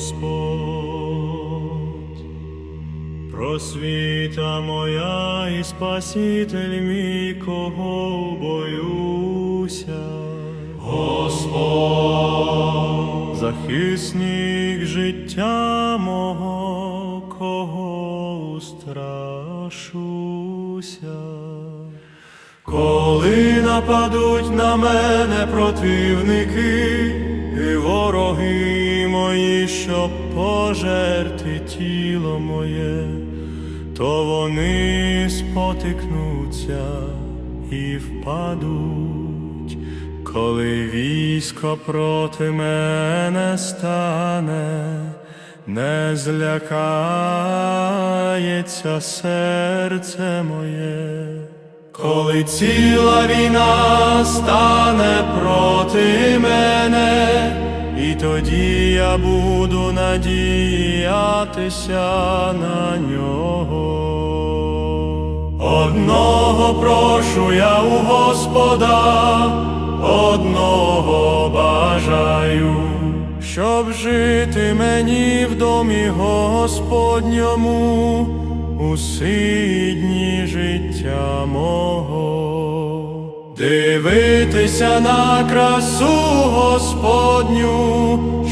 Господь, просвіта моя і Спаситель мій, кого боюся, Господь, захисник життя мого, кого страшуся. Коли нападуть на мене противники і вороги мої, щоб пожерти тіло моє, то вони спотикнуться і впадуть, коли військо проти мене стане, не злякається серце моє. Коли ціла війна стане проти мене, і тоді я буду надіятися на нього. Одного прошу я у Господа, одного бажаю, щоб жити мені в домі Господньому усі дні життя мого, дивитися на красу Господню,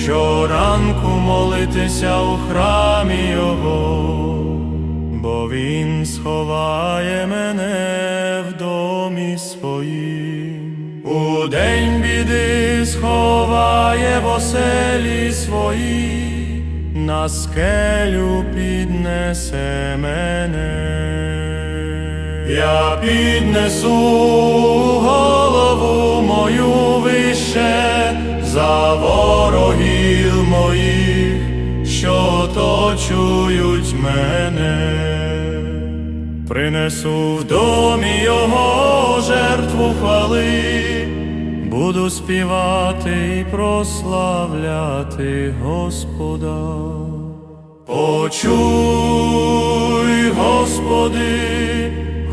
щоранку молитися у храмі Його, бо Він сховає мене в домі своїм. У день біди сховає в оселі своїй, на скелю піднесе мене. Я піднесу голову мою вище за ворогів моїх, що точують мене. Принесу в домі його жертву хвали, буду співати і прославляти Господа. Почуй, Господи,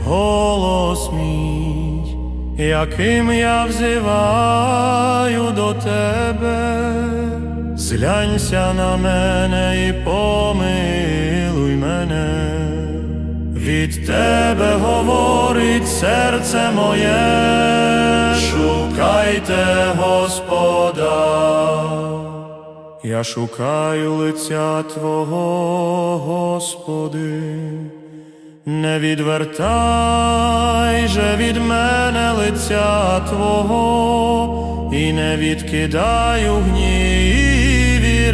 голос мій, яким я взиваю до Тебе, зглянься на мене і помилуй мене. Від тебе говорить серце моє, шукайте Господа. Я шукаю лиця Твого, Господи, не відвертай же від мене лиця Твого, і не відкидай у гнів